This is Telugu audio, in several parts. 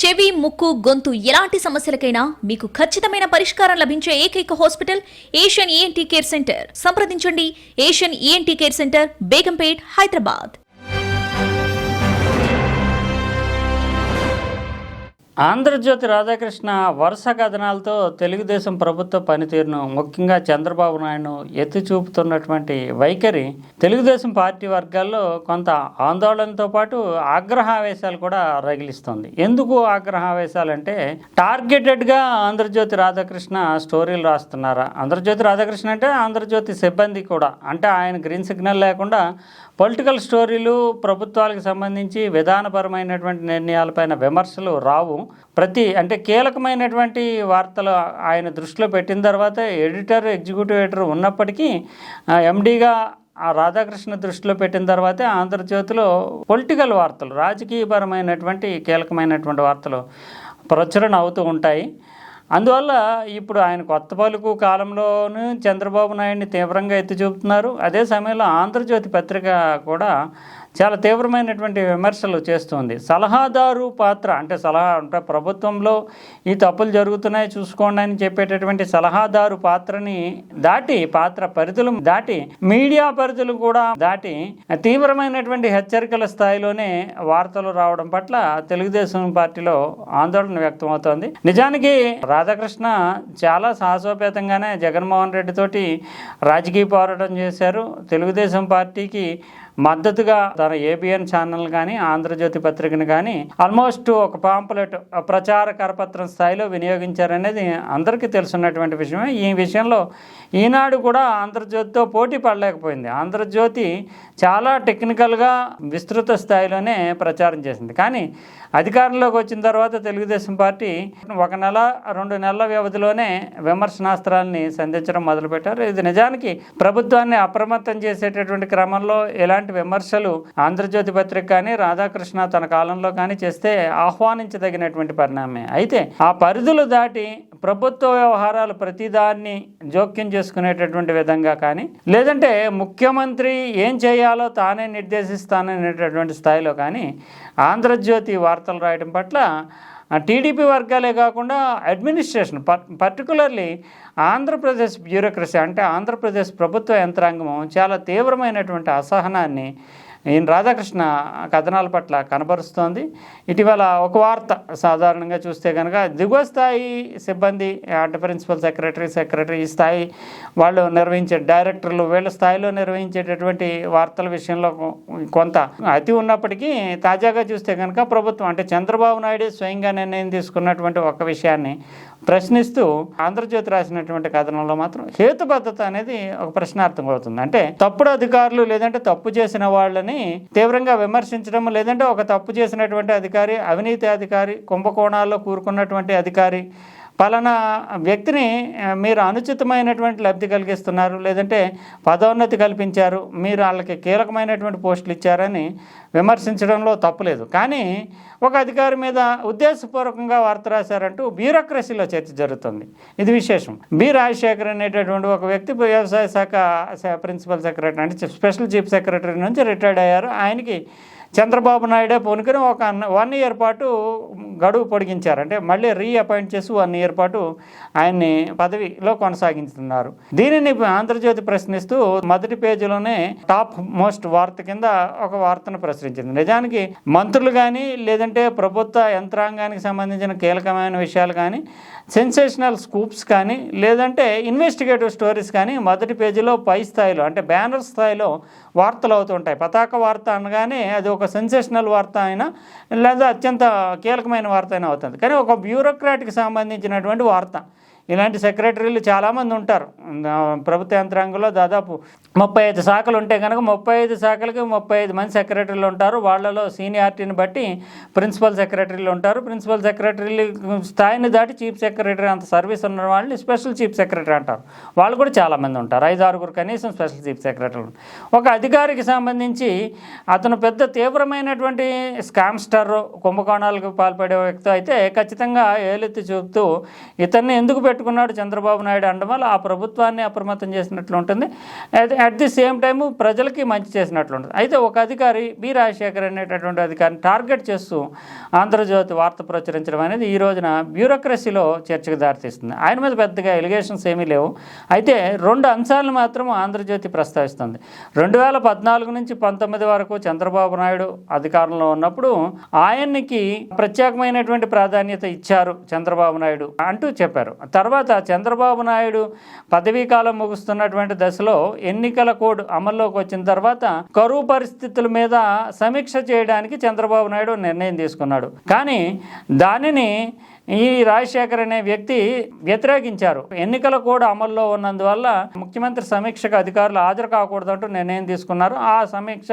చెవి ముక్కు గొంతు ఎలాంటి సమస్యలకైనా మీకు ఖచ్చితమైన పరిష్కారం లభించే ఏకైక hospital Asian ENT care centre సంప్రదించండి. Asian ENT care centre Begumpet Hyderabad. Andhra Jyothy Radhakrishna వరుస కథనాలతో తెలుగుదేశం ప్రభుత్వ పనితీరును ముఖ్యంగా చంద్రబాబు నాయుడు ఎత్తి చూపుతున్నటువంటి వైఖరి తెలుగుదేశం పార్టీ వర్గాల్లో కొంత ఆందోళనతో పాటు ఆగ్రహావేశాలు కూడా రగిలిస్తుంది. ఎందుకు ఆగ్రహావేశాలు అంటే టార్గెటెడ్గా ఆంధ్రజ్యోతి రాధాకృష్ణ స్టోరీలు రాస్తున్నారా? ఆంధ్రజ్యోతి రాధాకృష్ణ అంటే ఆంధ్రజ్యోతి సిబ్బంది కూడా. అంటే ఆయన గ్రీన్ సిగ్నల్ లేకుండా పొలిటికల్ స్టోరీలు ప్రభుత్వాలకు సంబంధించి విధానపరమైనటువంటి నిర్ణయాలపైన విమర్శలు రావు. ప్రతి అంటే కీలకమైనటువంటి వార్తలు ఆయన దృష్టిలో పెట్టిన తర్వాత ఎడిటర్ ఎగ్జిక్యూటివ్ ఎడిటర్ ఉన్నప్పటికీ ఎండీగా ఆ రాధాకృష్ణ దృష్టిలో పెట్టిన తర్వాతే ఆంధ్రజ్యోతిలో పొలిటికల్ వార్తలు రాజకీయపరమైనటువంటి కీలకమైనటువంటి వార్తలు ప్రచురణ అవుతూ ఉంటాయి. అందువల్ల ఇప్పుడు ఆయన కొత్త పలుకు కాలంలోనూ చంద్రబాబు నాయుడిని తీవ్రంగా ఎత్తి చూపుతున్నారు. అదే సమయంలో ఆంధ్రజ్యోతి పత్రిక కూడా చాలా తీవ్రమైనటువంటి విమర్శలు చేస్తుంది. సలహాదారు పాత్ర అంటే సలహా అంటే ప్రభుత్వంలో ఈ తప్పులు జరుగుతున్నాయి చూసుకోండి అని చెప్పేటటువంటి సలహాదారు పాత్రని దాటి పాత్ర పరిధులు దాటి మీడియా పరిధులు కూడా దాటి తీవ్రమైనటువంటి హెచ్చరికల స్థాయిలోనే వార్తలు రావడం పట్ల తెలుగుదేశం పార్టీలో ఆందోళన వ్యక్తమవుతోంది. నిజానికి రాధాకృష్ణ చాలా సాహసోపేతంగానే జగన్మోహన్ రెడ్డి తోటి రాజకీయ పోరాటం చేశారు. తెలుగుదేశం పార్టీకి మద్దతుగా తన ఏబిఎన్ ఛానల్ కానీ ఆంధ్రజ్యోతి పత్రికను కానీ ఆల్మోస్ట్ ఒక పాంపులెట్ ప్రచార కరపత్రం స్థాయిలో వినియోగించారనేది అందరికీ తెలుసున్నటువంటి విషయమే. ఈ విషయంలో ఈనాడు కూడా ఆంధ్రజ్యోతితో పోటీ పడలేకపోయింది. ఆంధ్రజ్యోతి చాలా టెక్నికల్గా విస్తృత స్థాయిలోనే ప్రచారం చేసింది. కానీ అధికారంలోకి వచ్చిన తర్వాత తెలుగుదేశం పార్టీ ఒక నెల రెండు నెలల వ్యవధిలోనే విమర్శనాస్త్రాలని సంధించడం మొదలుపెట్టారు. ఇది నిజానికి ప్రభుత్వాన్ని అప్రమత్తం చేసేటటువంటి క్రమంలో ఎలాంటి విమర్శలు ఆంధ్రజ్యోతి పత్రిక కానీ రాధాకృష్ణ తన కాలంలో కానీ చేస్తే ఆహ్వానించదగినటువంటి పరిణామే. అయితే ఆ పరిధులు దాటి ప్రభుత్వ వ్యవహారాలు ప్రతిదాన్ని జోక్యం చేసుకునేటటువంటి విధంగా కానీ లేదంటే ముఖ్యమంత్రి ఏం చేయాలో తానే నిర్దేశిస్తాననేటటువంటి స్థాయిలో కానీ ఆంధ్రజ్యోతి వార్తలు రాయడం పట్ల టీడీపీ వర్గాలే కాకుండా అడ్మినిస్ట్రేషన్ పర్టికులర్లీ ఆంధ్రప్రదేశ్ బ్యూరోక్రసీ అంటే ఆంధ్రప్రదేశ్ ప్రభుత్వ యంత్రాంగం చాలా తీవ్రమైనటువంటి అసహనాన్ని ఈయన రాధాకృష్ణ కథనాల పట్ల కనబరుస్తోంది. ఇటీవల ఒక వార్త సాధారణంగా చూస్తే కనుక దిగువ స్థాయి సిబ్బంది అంటే ప్రిన్సిపల్ సెక్రటరీ సెక్రటరీ ఈ స్థాయి వాళ్ళు నిర్వహించే డైరెక్టర్లు వీళ్ళ స్థాయిలో నిర్వహించేటటువంటి వార్తల విషయంలో కొంత అతి ఉన్నప్పటికీ తాజాగా చూస్తే కనుక ప్రభుత్వం అంటే చంద్రబాబు నాయుడు స్వయంగా నిర్ణయం తీసుకున్నటువంటి ఒక విషయాన్ని ప్రశ్నిస్తూ ఆంధ్రజ్యోతి రాసినటువంటి కథనంలో మాత్రం హేతుబద్ధత అనేది ఒక ప్రశ్నార్థం అవుతుంది. అంటే తప్పుడు అధికారులు లేదంటే తప్పు చేసిన వాళ్ళని తీవ్రంగా విమర్శించడం లేదంటే ఒక తప్పు చేసినటువంటి అధికారి అవినీతి అధికారి కుంభకోణాల్లో కూరుకున్నటువంటి అధికారి పలానా వ్యక్తిని మీరు అనుచితమైనటువంటి లబ్ధి కలిగిస్తున్నారు లేదంటే పదోన్నతి కల్పించారు మీరు వాళ్ళకి కీలకమైనటువంటి పోస్టులు ఇచ్చారని విమర్శించడంలో తప్పులేదు కానీ ఒక అధికారి మీద ఉద్దేశపూర్వకంగా వార్త రాశారంటూ బ్యూరోక్రసీలో చర్చ జరుగుతుంది. ఇది విశేషం. బి. రాజశేఖర్ అనేటటువంటి ఒక వ్యక్తి వ్యవసాయ శాఖ ప్రిన్సిపల్ సెక్రటరీ అంటే స్పెషల్ చీఫ్ సెక్రటరీ నుంచి రిటైర్డ్ అయ్యారు. ఆయనకి చంద్రబాబు నాయుడే పూనుకుని ఒక వన్ ఇయర్ పాటు గడువు పొడిగించారు. అంటే మళ్ళీ రీఅపాయింట్ చేసి వన్ ఇయర్ పాటు ఆయన్ని పదవిలో కొనసాగించుతున్నారు. దీనిని ఆంధ్రజ్యోతి ప్రశ్నిస్తూ మొదటి పేజీలోనే టాప్ మోస్ట్ వార్త కింద ఒక వార్తను ప్రశ్నించింది నిజానికి మంత్రులు కానీ లేదంటే ప్రభుత్వ యంత్రాంగానికి సంబంధించిన కీలకమైన విషయాలు కానీ సెన్సేషనల్ స్కూప్స్ కానీ లేదంటే ఇన్వెస్టిగేటివ్ స్టోరీస్ కానీ మొదటి పేజీలో పై స్థాయిలో అంటే బ్యానర్ స్థాయిలో వార్తలు అవుతుంటాయి పతాక వార్త అనగానే అది ఒక ఒక సెన్సేషనల్ వార్త అయినా లేదా అత్యంత కీలకమైన వార్త అయినా అవుతుంది. కానీ ఒక బ్యూరోక్రాట్కి సంబంధించినటువంటి వార్త. ఇలాంటి సెక్రటరీలు చాలామంది ఉంటారు. ప్రభుత్వ యంత్రాంగంలో దాదాపు ముప్పై ఐదు శాఖలు ఉంటే కనుక ముప్పై ఐదు శాఖలకి ముప్పై ఐదు మంది సెక్రటరీలు ఉంటారు. వాళ్ళలో సీనియారిటీని బట్టి ప్రిన్సిపల్ సెక్రటరీలు ఉంటారు. ప్రిన్సిపల్ సెక్రటరీలు స్థాయిని దాటి చీఫ్ సెక్రటరీ అంత సర్వీస్ ఉన్న వాళ్ళని స్పెషల్ చీఫ్ సెక్రటరీ అంటారు. వాళ్ళు కూడా చాలామంది ఉంటారు. ఐదు ఆరుగురు కనీసం స్పెషల్ చీఫ్ సెక్రటరీ ఒక అధికారికి సంబంధించి అతను పెద్ద తీవ్రమైనటువంటి స్కామ్స్టర్ కుంభకోణాలకు పాల్పడే వ్యక్తి అయితే ఖచ్చితంగా ఏలెత్తి చూపుతూ ఇతన్ని ఎందుకు పెట్టుకున్నాడు చంద్రబాబు నాయుడు అనడం వల్ల ఆ ప్రభుత్వాన్ని అప్రమత్తం చేసినట్లు ఉంటుంది. At at the same time ప్రజలకి మంచి చేసినట్లు ఉంటుంది. అయితే ఒక అధికారి బి రాజశేఖర్ అనేటటువంటి అధికారిని టార్గెట్ చేస్తూ ఆంధ్రజ్యోతి వార్త ప్రచురించడం అనేది ఈ రోజున బ్యూరోక్రసీలో చర్చకు దారితీస్తుంది. ఆయన మీద పెద్దగా ఎలిగేషన్స్ ఏమీ లేవు. అయితే రెండు అంశాలను మాత్రం ఆంధ్రజ్యోతి ప్రస్తావిస్తుంది. రెండు వేల పద్నాలుగు నుంచి పంతొమ్మిది వరకు చంద్రబాబు నాయుడు అధికారంలో ఉన్నప్పుడు ఆయన్నికి ప్రత్యేకమైనటువంటి ప్రాధాన్యత ఇచ్చారు చంద్రబాబు నాయుడు అంటూ చెప్పారు. తర్వాత చంద్రబాబు నాయుడు పదవీ కాలం ముగుస్తున్నటువంటి దశలో ఎన్నికల కోడ్ అమల్లోకి వచ్చిన తర్వాత కరువు పరిస్థితుల మీద సమీక్ష చేయడానికి చంద్రబాబు నాయుడు నిర్ణయం తీసుకున్నాడు. కానీ దానిని ఈ రాజశేఖర్ అనే వ్యక్తి వ్యతిరేకించారు. ఎన్నికల కోడ్ అమల్లో ఉన్నందువల్ల ముఖ్యమంత్రి సమీక్షకు అధికారులు హాజరు కాకూడదంటూ నిర్ణయం తీసుకున్నారు. ఆ సమీక్ష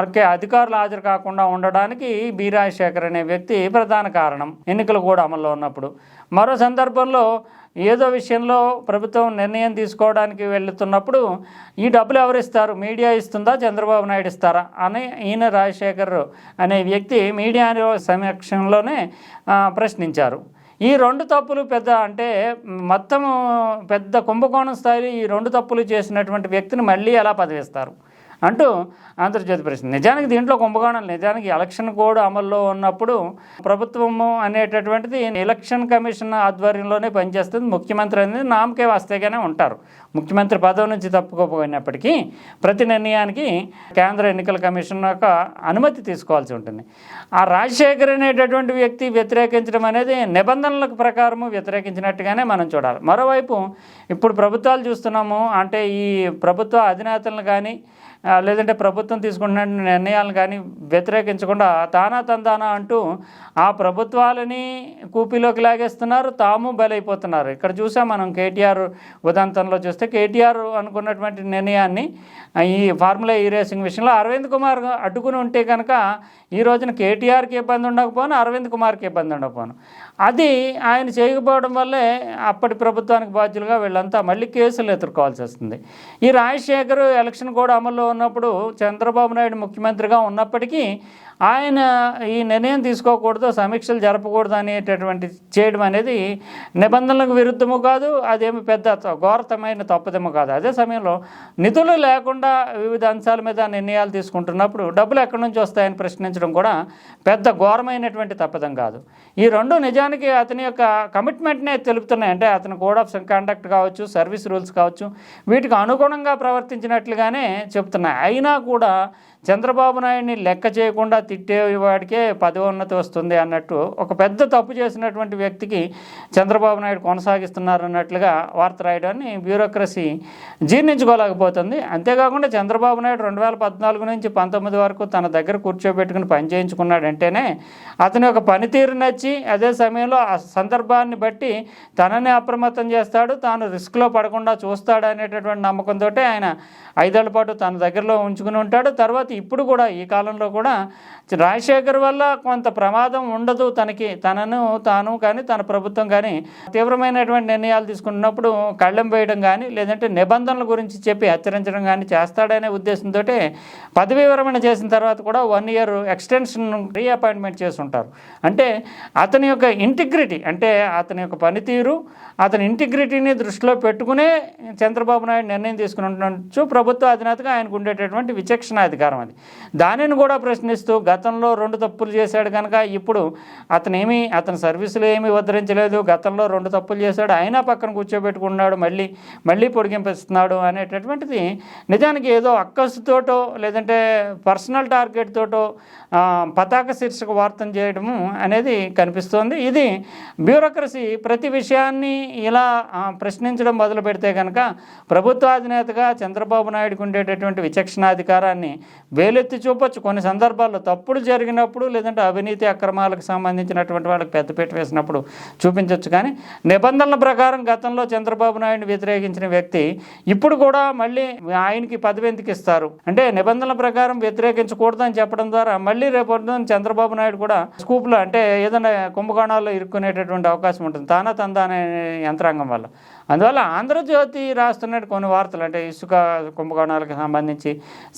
అరకే అధికారులు హాజరు కాకుండా ఉండడానికి బి రాజశేఖర్ అనే వ్యక్తి ప్రధాన కారణం ఎన్నికల కోడ్ అమల్లో ఉన్నప్పుడు. మరో సందర్భంలో ఏదో విషయంలో ప్రభుత్వం నిర్ణయం తీసుకోవడానికి వెళుతున్నప్పుడు ఈ డబ్బులు ఎవరు ఇస్తారు? మీడియా ఇస్తుందా? చంద్రబాబు నాయుడు ఇస్తారా? అని ఈయన రాజశేఖర్ అనే వ్యక్తి మీడియా సమక్షంలోనే ప్రశ్నించారు. ఈ రెండు తప్పులు పెద్ద అంటే మొత్తం పెద్ద కుంభకోణం స్థాయిలో ఈ రెండు తప్పులు చేసినటువంటి వ్యక్తిని మళ్ళీ ఎలా పదవిస్తారు? అంటూ ఆంధ్రజ్యోతి ప్రశ్న నిజానికి దీంట్లో కుంభకోణం నిజానికి ఎలక్షన్ కోడ్ అమల్లో ఉన్నప్పుడు ప్రభుత్వము అనేటటువంటిది ఎలక్షన్ కమిషన్ ఆధ్వర్యంలోనే పనిచేస్తుంది. ముఖ్యమంత్రి అనేది నామకే వస్తేగానే ఉంటారు. ముఖ్యమంత్రి పదవి నుంచి తప్పుకోపోయినప్పటికీ ప్రతి నిర్ణయానికి కేంద్ర ఎన్నికల కమిషన్ యొక్క అనుమతి తీసుకోవాల్సి ఉంటుంది. ఆ రాజశేఖర్ అనేటటువంటి వ్యక్తి వ్యతిరేకించడం అనేది నిబంధనలకు ప్రకారము వ్యతిరేకించినట్టుగానే మనం చూడాలి. మరోవైపు ఇప్పుడు ప్రభుత్వాలు చూస్తున్నాము అంటే ఈ ప్రభుత్వ అధినేతలను కానీ లేదంటే ప్రభుత్వం తీసుకున్న నిర్ణయాలను కానీ వ్యతిరేకించకుండా తానా తందానా అంటూ ఆ ప్రభుత్వాలని కూపీలోకి లాగేస్తున్నారు. తాము బలైపోతున్నారు. ఇక్కడ చూసాం మనం కేటీఆర్ ఉదంతంలో చూస్తే కేటీఆర్ అనుకున్నటువంటి నిర్ణయాన్ని ఈ ఫార్ములా ఈ రేసింగ్ విషయంలో అరవింద్ కుమార్ అడ్డుకుని ఉంటే కనుక ఈ రోజున కేటీఆర్కి ఇబ్బంది ఉండకపోను అరవింద్ కుమార్కి ఇబ్బంది ఉండకపోను. అది ఆయన చేయకపోవడం వల్లే అప్పటి ప్రభుత్వానికి బాధ్యులుగా వీళ్ళంతా మళ్ళీ కేసులు ఎదుర్కోవాల్సి వస్తుంది. ఈ రాజశేఖర్ ఎలక్షన్ కూడా అమల్లో ఉన్నప్పుడు చంద్రబాబు నాయుడు ముఖ్యమంత్రిగా ఉన్నప్పటికీ ఆయన ఈ నిర్ణయం తీసుకోకూడదు సమీక్షలు జరపకూడదు అనేటటువంటి చేయడం అనేది నిబంధనలకు విరుద్ధము కాదు అదేమి పెద్ద త- ఘోరతమైన తప్పదము కాదు. అదే సమయంలో నిధులు లేకుండా వివిధ అంశాల మీద నిర్ణయాలు తీసుకుంటున్నప్పుడు డబ్బులు ఎక్కడి నుంచి వస్తాయని ప్రశ్నించడం కూడా పెద్ద ఘోరమైనటువంటి తప్పదం కాదు. ఈ రెండు నిజానికి అతని యొక్క కమిట్మెంట్నే తెలుపుతున్నాయి. అంటే అతని కోడ్ ఆఫ్ కండక్ట్ కావచ్చు సర్వీస్ రూల్స్ కావచ్చు వీటికి అనుగుణంగా ప్రవర్తించినట్లుగానే చెప్తున్నాయి. అయినా కూడా చంద్రబాబు నాయుడిని లెక్క చేయకుండా తిట్టేవాడికే పదోన్నతి వస్తుంది అన్నట్టు ఒక పెద్ద తప్పు చేసినటువంటి వ్యక్తికి చంద్రబాబు నాయుడు కొనసాగిస్తున్నారు అన్నట్లుగా వార్త రాయడాన్ని బ్యూరోక్రసీ జీర్ణించుకోలేకపోతుంది. అంతేకాకుండా చంద్రబాబు నాయుడు రెండు వేల పద్నాలుగు నుంచి పంతొమ్మిది వరకు తన దగ్గర కూర్చోబెట్టుకుని పని చేయించుకున్నాడంటేనే అతని యొక్క పనితీరు నచ్చి అదే సమయంలో ఆ సందర్భాన్ని బట్టి తనని అప్రమత్తం చేస్తాడు తాను రిస్క్లో పడకుండా చూస్తాడు అనేటటువంటి నమ్మకంతో ఆయన ఐదేళ్ళ పాటు తన దగ్గరలో ఉంచుకుని ఉంటాడు. తర్వాత ఇప్పుడు కూడా ఈ కాలంలో కూడా రాజశేఖర్ వల్ల కొంత ప్రమాదం ఉండదు తనకి. తనను తాను కానీ తన ప్రభుత్వం కానీ తీవ్రమైనటువంటి నిర్ణయాలు తీసుకున్నప్పుడు కళ్ళెం వేయడం కానీ లేదంటే నిబంధనల గురించి చెప్పి హెచ్చరించడం కానీ చేస్తాడనే ఉద్దేశంతో పదవీ విరమణ చేసిన తర్వాత కూడా వన్ ఇయర్ ఎక్స్టెన్షన్ రీఅపాయింట్మెంట్ చేసి ఉంటారు అంటే అతని యొక్క ఇంటిగ్రిటీ అంటే అతని యొక్క పనితీరు అతని ఇంటిగ్రిటీని దృష్టిలో పెట్టుకునే చంద్రబాబు నాయుడు నిర్ణయం తీసుకుని ఉండొచ్చు ప్రభుత్వ అధినేతగా ఆయనకు ఉండేటటువంటి విచక్షణ అధికారం అది. దానిని కూడా ప్రశ్నిస్తూ గతంలో రెండు తప్పులు చేశాడు కనుక ఇప్పుడు అతను ఏమీ అతని సర్వీసులు ఏమీ ఉద్ధరించలేదు. గతంలో రెండు తప్పులు చేశాడు. అయినా పక్కన కూర్చోబెట్టుకున్నాడు. మళ్ళీ మళ్ళీ పొడిగింపిస్తున్నాడు అనేటటువంటిది నిజానికి ఏదో అక్కసుతోటో లేదంటే పర్సనల్ టార్గెట్ తోటో పతాక శీర్షిక వార్తం చేయడము అనేది కనిపిస్తోంది. ఇది బ్యూరోక్రసీ ప్రతి విషయాన్ని ఇలా ప్రశ్నించడం మొదలు పెడితే కనుక ప్రభుత్వ అధినేతగా చంద్రబాబు నాయుడుకు ఉండేటటువంటి విచక్షణాధికారాన్ని వేలెత్తి చూపొచ్చు. కొన్ని సందర్భాల్లో తప్పుడు జరిగినప్పుడు లేదంటే అవినీతి అక్రమాలకు సంబంధించినటువంటి వాళ్ళకి పెద్దపీట వేసినప్పుడు చూపించవచ్చు కానీ నిబంధనల ప్రకారం గతంలో చంద్రబాబు నాయుడిని వ్యతిరేకించిన వ్యక్తి ఇప్పుడు కూడా మళ్ళీ ఆయనకి పదవి ఎందుకు ఇస్తారు? అంటే నిబంధనల ప్రకారం వ్యతిరేకించకూడదని చెప్పడం ద్వారా మళ్ళీ రేపు చంద్రబాబు నాయుడు కూడా స్కూప్లో అంటే ఏదైనా కుంభకోణాల్లో ఇరుక్కునేటటువంటి అవకాశం ఉంటుంది. తానా తందా అనే యంత్రాంగం వల్ల. అందువల్ల ఆంధ్రజ్యోతి రాస్తున్న కొన్ని వార్తలు. అంటే ఇసుక కుంభకోణాలకు సంబంధించి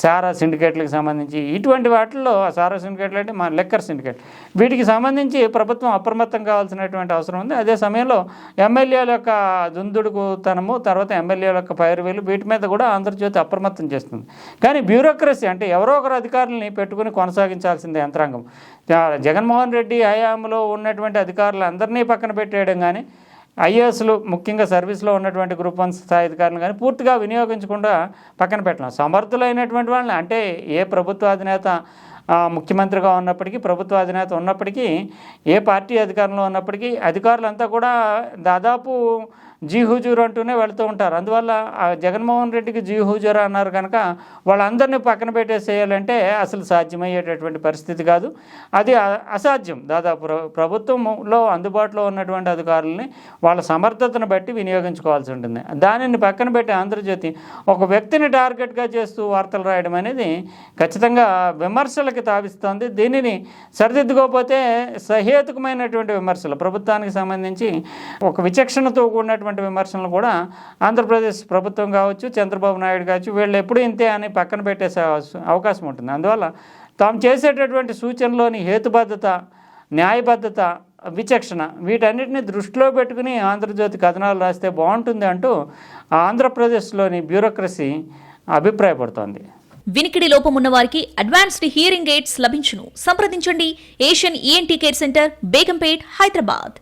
సారా సిండికేట్ సిండికేట్లకు సంబంధించి ఇటువంటి వాటిల్లో సారా సిండికేట్లు అంటే మా లెక్కర్ సిండికేట్. వీటికి సంబంధించి ప్రభుత్వం అప్రమత్తం కావాల్సినటువంటి అవసరం ఉంది. అదే సమయంలో ఎమ్మెల్యేల యొక్క దుందుడుకుతనము తర్వాత ఎమ్మెల్యేల యొక్క పైరువేలు వీటి మీద కూడా ఆంధ్రజ్యోతి అప్రమత్తం చేస్తుంది. కానీ బ్యూరోక్రసీ అంటే ఎవరో ఒకరు అధికారులని పెట్టుకుని కొనసాగించాల్సిందే యంత్రాంగం. జగన్మోహన్ రెడ్డి హయాంలో ఉన్నటువంటి అధికారులు అందరినీ పక్కన పెట్టేయడం కానీ ఐఏఎస్లు ముఖ్యంగా సర్వీస్లో ఉన్నటువంటి గ్రూప్ వన్ స్థాయి అధికారులు కానీ పూర్తిగా వినియోగించకుండా పక్కన పెట్టడం. సమర్థులైనటువంటి వాళ్ళని అంటే ఏ ప్రభుత్వ అధినేత ముఖ్యమంత్రిగా ఉన్నప్పటికీ ప్రభుత్వ అధినేత ఉన్నప్పటికీ ఏ పార్టీ అధికారంలో ఉన్నప్పటికీ అధికారులంతా కూడా దాదాపు జీ హుజూర్ అంటూనే వెళ్తూ ఉంటారు. అందువల్ల ఆ జగన్మోహన్ రెడ్డికి జీ హుజూర్ అన్నారు కనుక వాళ్ళందరినీ పక్కన పెట్టేసేయాలంటే అసలు సాధ్యమయ్యేటటువంటి పరిస్థితి కాదు. అది అసాధ్యం. దాదాపు ప్ర- ప్రభుత్వంలో అందుబాటులో ఉన్నటువంటి అధికారులని వాళ్ళ సమర్థతను బట్టి వినియోగించుకోవాల్సి ఉంటుంది. దానిని పక్కన పెట్టి ఆంధ్రజ్యోతి ఒక వ్యక్తిని టార్గెట్గా చేస్తూ వార్తలు రాయడం అనేది ఖచ్చితంగా విమర్శలకి తావిస్తోంది. దీనిని సరిదిద్దుకోకపోతే సహేతుకమైనటువంటి విమర్శలు. ప్రభుత్వానికి సంబంధించి ఒక విచక్షణతో కూడినటువంటి విమర్శలు కూడా ఆంధ్రప్రదేశ్ ప్రభుత్వం కావచ్చు చంద్రబాబు నాయుడు కావచ్చు వీళ్ళు ఎప్పుడు ఇంతే అని పక్కన పెట్టేసే అవస- అవకాశం ఉంటుంది. అందువల్ల తాము చేసేటటువంటి సూచనలోని హేతుబద్ధత న్యాయబద్ధత విచక్షణ వీటన్నిటిని దృష్టిలో పెట్టుకుని ఆంధ్రజ్యోతి కథనాలు రాస్తే బాగుంటుంది అంటూ ఆంధ్రప్రదేశ్లోని బ్యూరోక్రసీ అభిప్రాయపడుతోంది. వినికిడి లోపం ఉన్న వారికి అడ్వాన్స్డ్ హియరింగ్ ఎయిడ్స్ లభించును. సంప్రదించండి. Asian ENT care centre Begumpet Hyderabad.